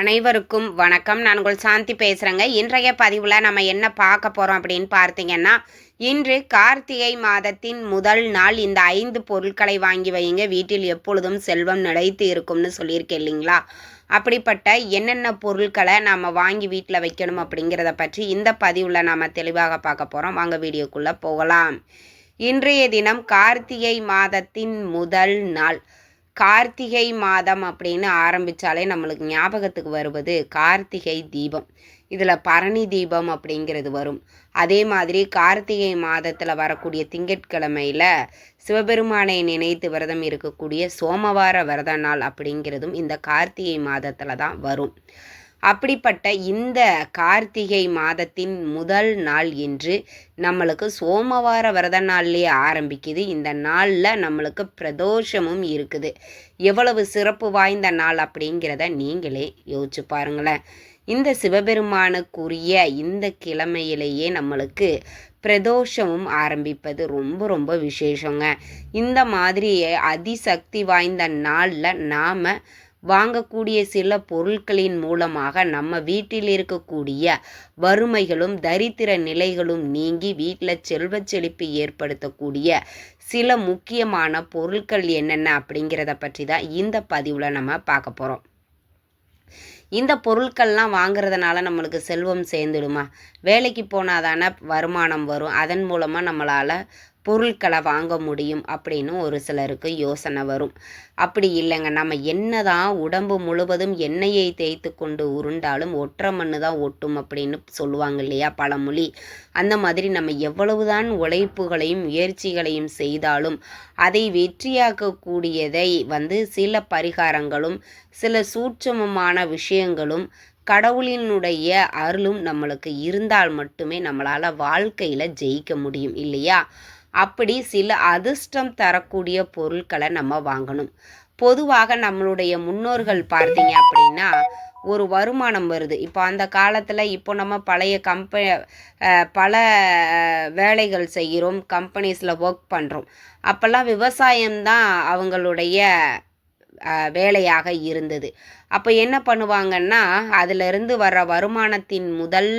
அனைவருக்கும் வணக்கம். நான் உங்கள் சாந்தி பேசுகிறேங்க இன்றைய பதிவில் நம்ம என்ன பார்க்க போகிறோம் அப்படின்னு பார்த்தீங்கன்னா இன்று கார்த்திகை மாதத்தின் முதல் நாள் இந்த ஐந்து பொருட்களை வாங்கி வைங்க வீட்டில் எப்பொழுதும் செல்வம் நிலைத்து இருக்கும்னு சொல்லியிருக்கேன் இல்லைங்களா? அப்படிப்பட்ட என்னென்ன பொருட்களை நாம் வாங்கி வீட்டில் வைக்கணும் அப்படிங்கிறத பற்றி இந்த பதிவில் நாம் தெளிவாக பார்க்க போகிறோம் வாங்க வீடியோக்குள்ளே போகலாம். இன்றைய தினம் கார்த்திகை மாதத்தின் முதல் நாள். கார்த்திகை மாதம் அப்படின்னு ஆரம்பித்தாலே நம்மளுக்கு ஞாபகத்துக்கு வருவது கார்த்திகை தீபம். இதில் பரணி தீபம் அப்படிங்கிறது வரும். அதே மாதிரி கார்த்திகை மாதத்தில் வரக்கூடிய திங்கட்கிழமையில் சிவபெருமானை நினைத்து விரதம் இருக்கக்கூடிய சோமவார விரத நாள் அப்படிங்கிறதும் இந்த கார்த்திகை மாதத்தில் தான் வரும். அப்படிப்பட்ட இந்த கார்த்திகை மாதத்தின் முதல் நாள் என்று நம்மளுக்கு சோமவார விரத நாள்லேயே ஆரம்பிக்குது. இந்த நாளில் நம்மளுக்கு பிரதோஷமும் இருக்குது. எவ்வளவு சிறப்பு வாய்ந்த நாள் அப்படிங்கிறத நீங்களே யோசிச்சு பாருங்களேன். இந்த சிவபெருமானுக்குரிய இந்த கிழமையிலேயே நம்மளுக்கு பிரதோஷமும் ஆரம்பிப்பது ரொம்ப ரொம்ப விசேஷங்க. இந்த மாதிரி அதிசக்தி வாய்ந்த நாளில் நாம் வாங்கக்கூடிய சில பொருட்களின் மூலமாக நம்ம வீட்டில் இருக்கக்கூடிய வறுமைகளும் தரித்திர நிலைகளும் நீங்கி வீட்டில் செல்வ செழிப்பு ஏற்படுத்தக்கூடிய சில முக்கியமான பொருட்கள் என்னென்ன அப்படிங்கிறத பற்றி தான் இந்த பதிவில் நம்ம பார்க்க போகிறோம் இந்த பொருட்கள்லாம் வாங்குறதுனால நம்மளுக்கு செல்வம் சேர்ந்துடுமா? வேலைக்கு போனால் தானே வருமானம் வரும். அதன் மூலமாக நம்மளால் பொருட்களை வாங்க முடியும் அப்படின்னு ஒரு சிலருக்கு யோசனை வரும். அப்படி இல்லைங்க. நம்ம என்ன தான் உடம்பு முழுவதும் எண்ணெயை தேய்த்து கொண்டு உருண்டாலும் ஒற்றை மண்ணு தான் ஒட்டும் அப்படின்னு சொல்லுவாங்க இல்லையா பழமொழி. அந்த மாதிரி நம்ம எவ்வளவுதான் உழைப்புகளையும் முயற்சிகளையும் செய்தாலும் அதை வெற்றியாக்கக்கூடியதை வந்து சில பரிகாரங்களும் சில சூட்சமமான விஷயங்களும் கடவுளினுடைய அருளும் நம்மளுக்கு இருந்தால் மட்டுமே நம்மளால் வாழ்க்கையில் ஜெயிக்க முடியும் இல்லையா? அப்படி சில அதிர்ஷ்டம் தரக்கூடிய பொருட்களை நம்ம வாங்கணும். பொதுவாக நம்மளுடைய முன்னோர்கள் பார்த்தீங்க அப்படின்னா ஒரு வருமானம் வருது. இப்போ அந்த காலத்தில் இப்போ நம்ம பழைய கம்ப பல வேலைகள் செய்கிறோம் கம்பெனிஸில் ஒர்க் பண்ணுறோம் அப்போல்லாம் விவசாயம்தான் அவங்களுடைய வேலையாக இருந்தது. அப்போ என்ன பண்ணுவாங்கன்னா அதிலிருந்து வர்ற வருமானத்தின் முதல்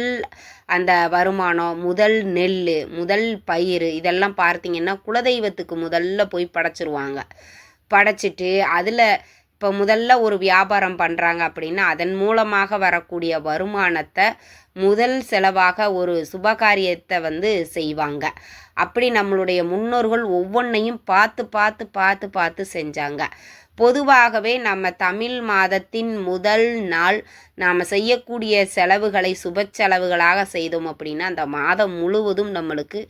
அந்த வருமானம் முதல் நெல் முதல் பயிர் இதெல்லாம் பார்த்திங்கன்னா குலதெய்வத்துக்கு முதல்ல போய் படைச்சிருவாங்க. படைச்சிட்டு அதில் இப்போ முதல்ல ஒரு வியாபாரம் பண்ணுறாங்க அப்படின்னா அதன் மூலமாக வரக்கூடிய வருமானத்தை முதல் செலவாக ஒரு சுபகாரியத்தை வந்து செய்வாங்க. அப்படி நம்மளுடைய முன்னோர்கள் ஒவ்வொன்றையும் பார்த்து பார்த்து பார்த்து பார்த்து செஞ்சாங்க. பொதுவாகவே நம்ம தமிழ் மாதத்தின் முதல் நாள் நாம் செய்யக்கூடிய செலவுகளை சுப செலவுகளாக செய்தோம் அப்படின்னா அந்த மாதம் முழுவதும் நம்மளுக்கு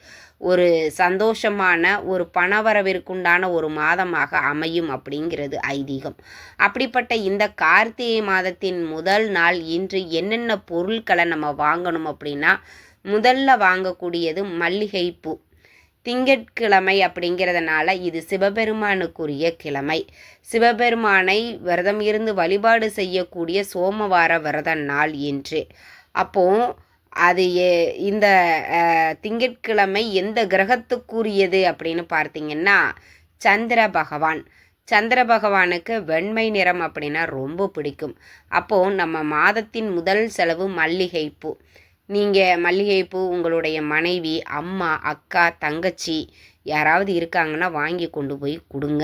ஒரு சந்தோஷமான ஒரு பணவரவிற்குண்டான ஒரு மாதமாக அமையும் அப்படிங்கிறது ஐதீகம். அப்படிப்பட்ட இந்த கார்த்திகை மாதத்தின் முதல் நாள் இன்று என்னென்ன பொருட்களை நம்ம வாங்கணும் அப்படின்னா முதல்ல வாங்கக்கூடியது மல்லிகைப்பூ. திங்கட்கிழமை அப்படிங்கிறதுனால இது சிவபெருமானுக்குரிய கிழமை. சிவபெருமானை விரதம் இருந்து வழிபாடு செய்யக்கூடிய சோமவார விரத நாள் என்று அப்போ அது இந்த திங்கட்கிழமை எந்த கிரகத்துக்குரியது அப்படின்னு பார்த்தீங்கன்னா சந்திர பகவான். சந்திர பகவானுக்கு வெண்மை நிறம் அப்படின்னா ரொம்ப பிடிக்கும். அப்போது நம்ம மாதத்தின் முதல் செலவு மல்லிகைப்பூ. நீங்கள் மல்லிகைப்பூ உங்களுடைய மனைவி அம்மா அக்கா தங்கச்சி யாராவது இருக்காங்கன்னா வாங்கி கொண்டு போய் கொடுங்க.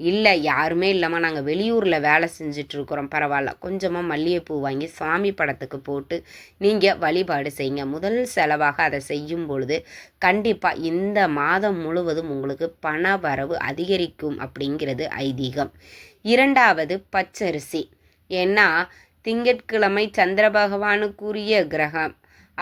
இல்லை யாருமே இல்லாமல் நாங்கள் வெளியூரில் வேலை செஞ்சிட்ருக்குறோம் பரவாயில்ல. கொஞ்சமாக மல்லிகைப்பூ வாங்கி சாமி படத்துக்கு போட்டு நீங்கள் வழிபாடு செய்யுங்க. முதல் செலவாக அதை செய்யும் பொழுது கண்டிப்பாக இந்த மாதம் முழுவதும் உங்களுக்கு பண வரவு அதிகரிக்கும் அப்படிங்கிறது ஐதீகம். இரண்டாவது பச்சரிசி. ஏன்னா திங்கட்கிழமை சந்திர பகவானுக்குரிய கிரகம்.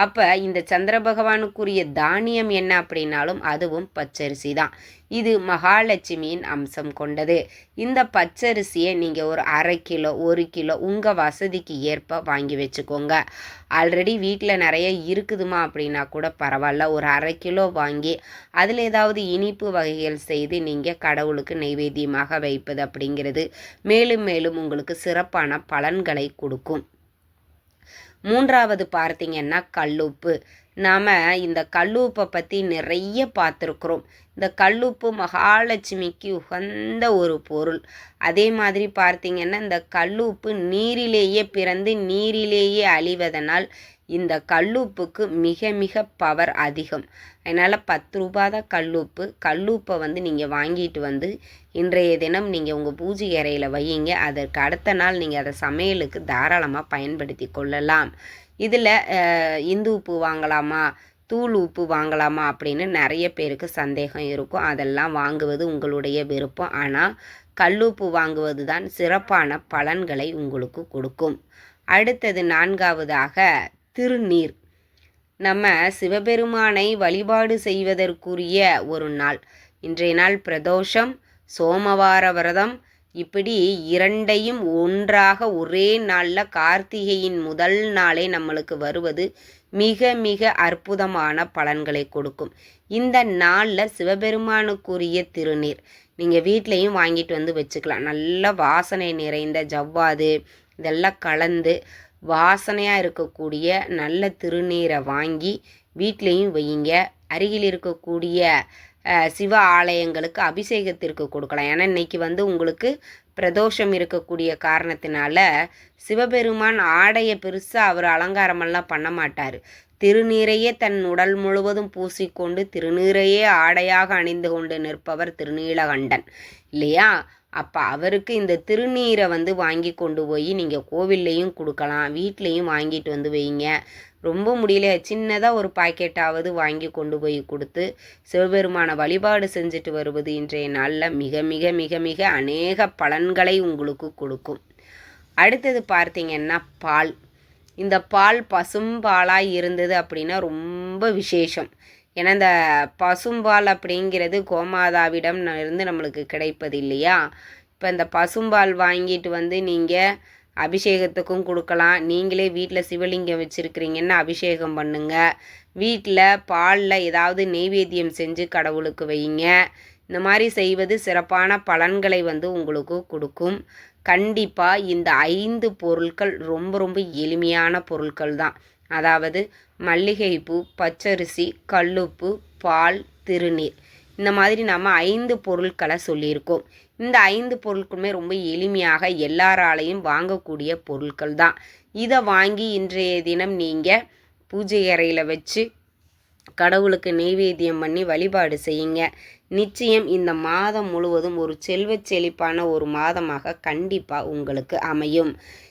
அப்போ இந்த சந்திர பகவானுக்குரிய தானியம் என்ன அப்படின்னாலும் அதுவும் பச்சரிசி தான். இது மகாலட்சுமியின் அம்சம் கொண்டது. இந்த பச்சரிசியை நீங்கள் ஒரு அரை கிலோ ஒரு கிலோ உங்கள் வசதிக்கு ஏற்ப வாங்கி வச்சுக்கோங்க. ஆல்ரெடி வீட்டில் நிறைய இருக்குதுமா அப்படின்னா கூட பரவாயில்ல. ஒரு அரை கிலோ வாங்கி அதில் ஏதாவது இனிப்பு வகைகள் செய்து நீங்கள் கடவுளுக்கு நைவேத்தியமாக வைப்பது அப்படிங்கிறது மேலும் மேலும் உங்களுக்கு சிறப்பான பலன்களை கொடுக்கும். மூன்றாவது பார்த்தீங்கன்னா கல்லுப்பு. நாம் இந்த கல்லூப்பை பற்றி நிறைய பார்த்துருக்குறோம். இந்த கல்லுப்பு மகாலட்சுமிக்கு உகந்த ஒரு பொருள். அதே மாதிரி பார்த்திங்கன்னா இந்த கல்லுப்பு நீரிலேயே பிறந்து நீரிலேயே அழிவதனால் இந்த கல்லுப்புக்கு மிக மிக பவர் அதிகம். அதனால் பத்து ரூபா தான் கல்லுப்பு. கல்லுப்பை வந்து நீங்கள் வாங்கிட்டு வந்து இன்றைய தினம் நீங்கள் உங்கள் பூஜை அறையில் வையுங்க. அதற்கு அடுத்த நாள் நீங்கள் அதை சமையலுக்கு தாராளமாக பயன்படுத்தி கொள்ளலாம். இதில் இந்து உப்பு வாங்கலாமா தூள் உப்பு வாங்கலாமா அப்படின்னு நிறைய பேருக்கு சந்தேகம் இருக்கும். அதெல்லாம் வாங்குவது உங்களுடைய விருப்பம். ஆனால் கல்லுப்பு வாங்குவது தான் சிறப்பான பலன்களை உங்களுக்கு கொடுக்கும். அடுத்தது நான்காவதாக திருநீர். நம்ம சிவபெருமானை வழிபாடு செய்வதற்குரிய ஒரு நாள். இன்றைய நாள் பிரதோஷம் சோமவார விரதம் இப்படி இரண்டையும் ஒன்றாக ஒரே நாளில் கார்த்திகையின் முதல் நாளே நம்மளுக்கு வருவது மிக மிக அற்புதமான பலன்களை கொடுக்கும். இந்த நாளில் சிவபெருமானுக்குரிய திருநீர். நீங்கள் வீட்லேயும் வாங்கிட்டு வந்து வச்சுக்கலாம். நல்ல வாசனை நிறைந்த ஜவ்வாது இதெல்லாம் கலந்து வாசனையாக இருக்கக்கூடிய நல்ல திருநீரை வாங்கி வீட்லேயும் வையுங்க. அருகில் இருக்கக்கூடிய சிவ ஆலயங்களுக்கு அபிஷேகத்திற்கு கொடுக்கலாம். ஏன்னா இன்னைக்கு வந்து உங்களுக்கு பிரதோஷம் இருக்கக்கூடிய காரணத்தினால சிவபெருமான் ஆடையை பெருசாக அவர் அலங்காரமெல்லாம் பண்ண மாட்டார். திருநீரையே தன் உடல் முழுவதும் பூசிக்கொண்டு திருநீரையே ஆடையாக அணிந்து கொண்டு நிற்பவர் திருநீலகண்டன். இல்லையா? அப்போ அவருக்கு இந்த திருநீரை வந்து வாங்கி கொண்டு போய் நீங்கள் கோவில்லையும் கொடுக்கலாம் வீட்லேயும் வாங்கிட்டு வந்து வைங்க. ரொம்ப முடியல. சின்னதாக ஒரு பாக்கெட்டாவது வாங்கி கொண்டு போய் கொடுத்து சிவபெருமான வழிபாடு செஞ்சுட்டு வருவது இன்றைய நாளில் மிக மிக மிக மிக அநேக பலன்களை உங்களுக்கு கொடுக்கும். அடுத்தது பார்த்தீங்கன்னா பால். இந்த பால் பசும்பாலாக இருந்தது அப்படின்னா ரொம்ப விசேஷம். ஏன்னா இந்த பசும்பால் அப்படிங்கிறது கோமாதாவிடம் இருந்து நம்மளுக்கு கிடைப்பது இல்லையா? இப்போ இந்த பசும்பால் வாங்கிட்டு வந்து நீங்கள் அபிஷேகத்துக்கும் கொடுக்கலாம். நீங்களே வீட்டில் சிவலிங்கம் வச்சுருக்கிறீங்கன்னா அபிஷேகம் பண்ணுங்கள் வீட்டில் பாலில் ஏதாவது நெய்வேத்தியம் செஞ்சு கடவுளுக்கு வைங்க. இந்த மாதிரி செய்வது சிறப்பான பலன்களை வந்து உங்களுக்கு கொடுக்கும். கண்டிப்பாக இந்த ஐந்து பொருட்கள் ரொம்ப ரொம்ப எளிமையான பொருட்கள் தான். அதாவது மல்லிகைப்பூ பச்சரிசி கல்லுப்பு பால் திருநீர். இந்த மாதிரி நம்ம ஐந்து பொருட்களை சொல்லியிருக்கோம். இந்த ஐந்து பொருட்களுமே ரொம்ப எளிமையாக எல்லாராலையும் வாங்கக்கூடிய பொருட்கள் தான். இதை வாங்கி இன்றைய தினம் நீங்கள் பூஜை அறையில் வச்சு கடவுளுக்கு நெய்வேத்தியம் பண்ணி வழிபாடு செய்யுங்க. நிச்சயம் இந்த மாதம் முழுவதும் ஒரு செல்வச் செழிப்பான ஒரு மாதமாக கண்டிப்பாக உங்களுக்கு அமையும்.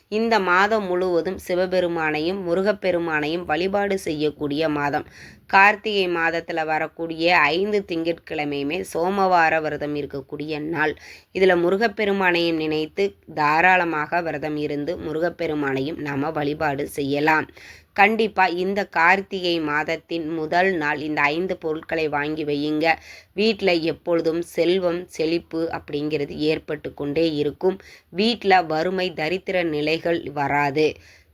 இந்த மாதம் முழுவதும் சிவபெருமானையும் முருகப்பெருமானையும் வழிபாடு செய்யக்கூடிய மாதம். கார்த்திகை மாதத்தில் வரக்கூடிய ஐந்து திங்கட்கிழமையுமே சோமவார விரதம் இருக்கக்கூடிய நாள். இதில் முருகப்பெருமானையும் நினைத்து தாராளமாக விரதம் இருந்து முருகப்பெருமானையும் நாம் வழிபாடு செய்யலாம். கண்டிப்பாக இந்த கார்த்திகை மாதத்தின் முதல் நாள் இந்த ஐந்து பொருட்களை வாங்கி வையுங்க. வீட்டில் எப்பொழுதும் செல்வம் செழிப்பு அப்படிங்கிறது ஏற்பட்டு கொண்டே இருக்கும். வீட்டில் வறுமை தரித்திர நிலைகள் வராது.